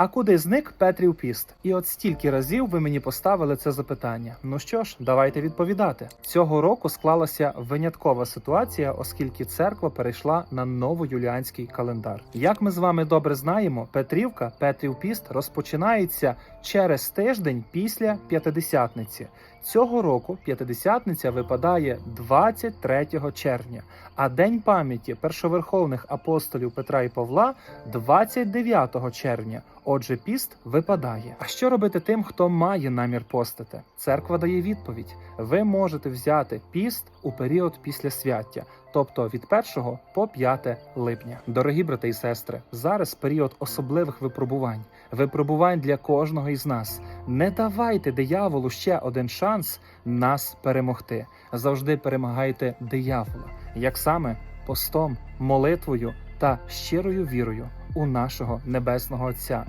А куди зник Петрів піст? І от стільки разів ви мені поставили це запитання. Ну що ж, давайте відповідати. Цього року склалася виняткова ситуація, оскільки церква перейшла на новоюліанський календар. Як ми з вами добре знаємо, Петрівка, Петрів піст розпочинається через тиждень після п'ятидесятниці. Цього року п'ятидесятниця випадає 23 червня, а День пам'яті першоверховних апостолів Петра і Павла 29 червня. Отже, піст випадає. А що робити тим, хто має намір постити? Церква дає відповідь: ви можете взяти піст у період після свяття, тобто від 1 по 5 липня. Дорогі брати і сестри, зараз період особливих випробувань, випробувань для кожного із нас. Не давайте дияволу ще один шанс нас перемогти. Завжди перемагайте диявола, як саме постом, молитвою та щирою вірою у нашого небесного Отця.